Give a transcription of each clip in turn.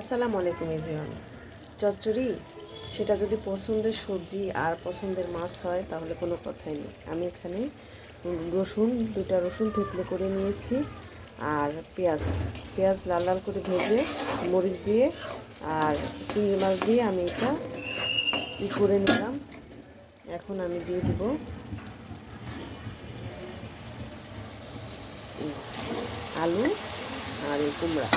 আসসালামু আলাইকুম, এভরিওয়ান। চচ্চড়ি, সেটা যদি পছন্দের সবজি আর পছন্দের মাছ হয়, তাহলে কোনো কথাই নেই। আমি এখানে রসুন দুটা রসুন থেতলে করে নিয়েছি আর পেঁয়াজ। পেঁয়াজ লাল লাল করে ভেজে মরিচ দিয়ে আর চিংড়ি মাছ দিয়ে আমি এটা ই করে নিলাম। এখন আমি দিয়ে দিব আলু আর এই কুমড়া।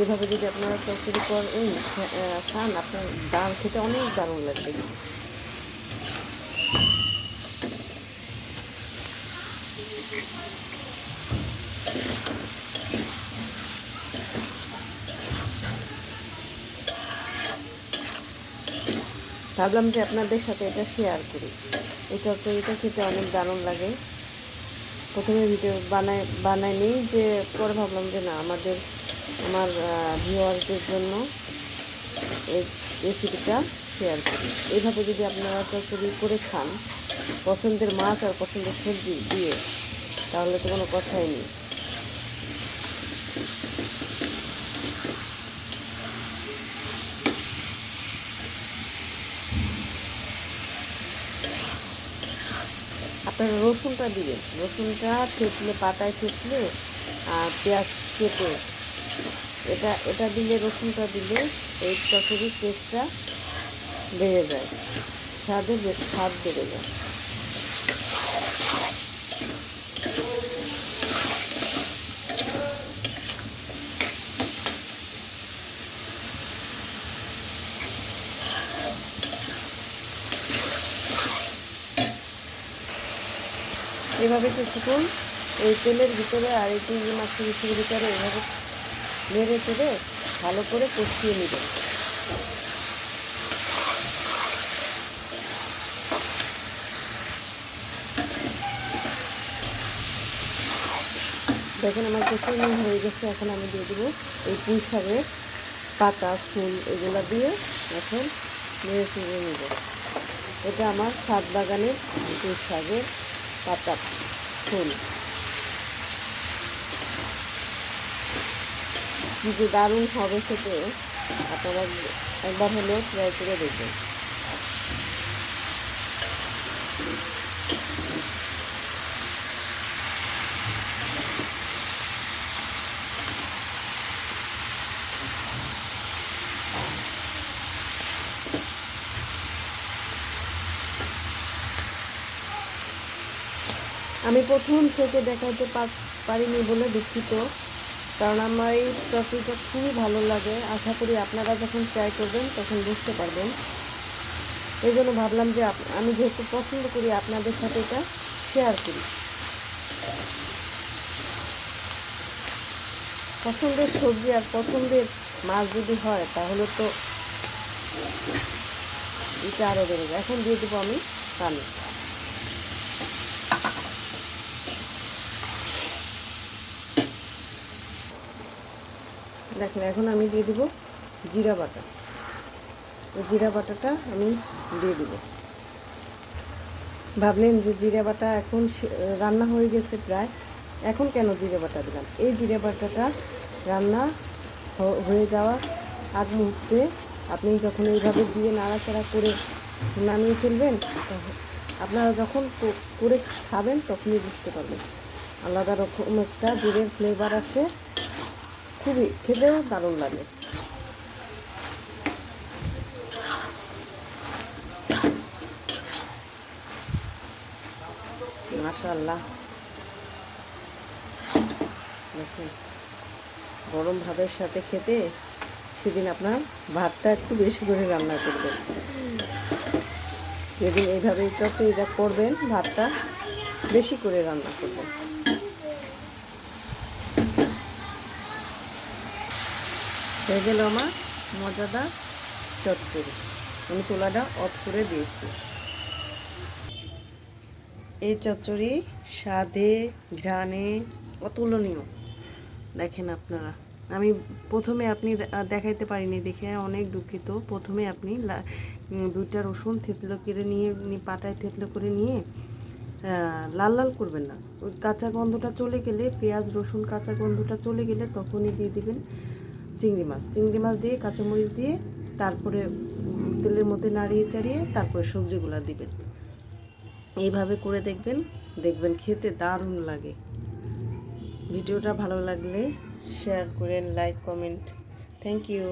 এইভাবে যদি আপনারা চচ্চড়ি করেন আহ, খান আপনার ডাল খেতে অনেক দারুণ লাগবে। ভাবলাম যে আপনাদের সাথে এটা শেয়ার করি। এই চচ্চড়িটা খেতে অনেক দারুণ লাগে। প্রথমে ভিডিও বানায় বানাই নিই যে পরে ভাবলাম যে না আমাদের আমার ভিউয়ারদের জন্য এই রেসিপিটা শেয়ার করি। এইভাবে যদি আপনারা চচ্চড়ি করে খান, পছন্দের মাছ আর পছন্দের সবজি দিয়ে, তাহলে তো কোনো কথাই নেই। আপনারা রসুনটা দিবেন। রসুনটা থেতলে, পাতায় থেতলে, আর পেঁয়াজ কেটে এটা এটা দিলে, রসুনটা দিলে এই চচড়ির টেস্টটা বেড়ে যায়। স্বাদের বে- স্বাদ বেড়ে যায়। এভাবে কিছুক্ষণ এই তেলের ভিতরে আর এই মাছের ভিতরে এভাবে নেড়ে চেড়ে ভালো করে কষিয়ে নেবেন দেখুন আমার কষিয়ে নেওয়া হয়ে গেছে, এখন আমি দিয়ে দেবো এই পুঁই শাকের পাতা, ফুল এগুলো দিয়ে এখন নেড়ে চেড়ে নেব। এটা আমার ছাদ বাগানের পুঁই শাকের পাতা, ফুল। যে দারুণ হবে খেতে আপনারা একবার হলেও ট্রাই করে দেখবেন। আমি প্রথম থেকে দেখাতে পারিনি বলে দুঃখিত। কারণ আমার এই টপিকটা খুবই ভালো লাগে। আশা করি আপনারা যখন ট্রাই করবেন, তখন বুঝতে পারবেন। এই জন্য ভাবলাম যে আমি যেহেতু পছন্দ করি, আপনাদের সাথে এটা শেয়ার করি। পছন্দের সবজি আর পছন্দের মাছ যদি হয়, তাহলে তো এটা আরও বেড়ে যায়। এখন দিয়ে দেবো আমি পানি। দেখেন, এখন আমি দিয়ে দিব জিরা বাটা। জিরা বাটাটা আমি দিয়ে দিব। ভাবলেন যে জিরা বাটা এখন রান্না হয়ে গেছে প্রায়। এখন কেন জিরে বাটা দিলাম? এই জিরে বাটাটা রান্না হয়ে যাওয়ার আগ মুহূর্তে আপনি যখন এইভাবে দিয়ে নাড়াচাড়া করে নামিয়ে ফেলবেন আপনারা যখন করে খাবেন, তখনই বুঝতে পারবেন। আলাদা রকম একটা জিরের ফ্লেভার আসে। খুবই, খেতেও দারুণ লাগে। মাশাল্লাহ দেখুন, গরম ভাতের সাথে খেতে সেদিন আপনার ভাতটা একটু বেশি করে রান্না করবেন। যেদিন এইভাবে চচ্চড়িটা করবেন, ভাতটা বেশি করে রান্না করবেন। হয়ে গেল আমার মজাদার চচ্চড়ি। আমি চুলাটা অফ করে দিয়েছি। এই চচ্চড়ি স্বাদে, ঘ্রাণে অতুলনীয়। দেখেন আপনারা, আমি প্রথমে আপনি দেখাইতে পারিনি দেখে অনেক দুঃখিত। প্রথমে আপনি দুইটা রসুন থেতলো করে নিয়ে পাতায় থেতলো করে নিয়ে লাল লাল করবেন না। ওই কাঁচা গন্ধটা চলে গেলে, পেঁয়াজ, রসুন কাঁচা গন্ধটা চলে গেলে তখনই দিয়ে দিবেন। চিংড়ি মাছ। চিংড়ি মাছ দিয়ে, কাঁচামরিচ দিয়ে, তারপরে তেলের মধ্যে নাড়িয়ে চাড়িয়ে তারপরে সবজিগুলো দিবেন। এইভাবে করে দেখবেন দেখবেন খেতে দারুণ লাগে। ভিডিওটা ভালো লাগলে শেয়ার করেন লাইক কমেন্ট থ্যাংক ইউ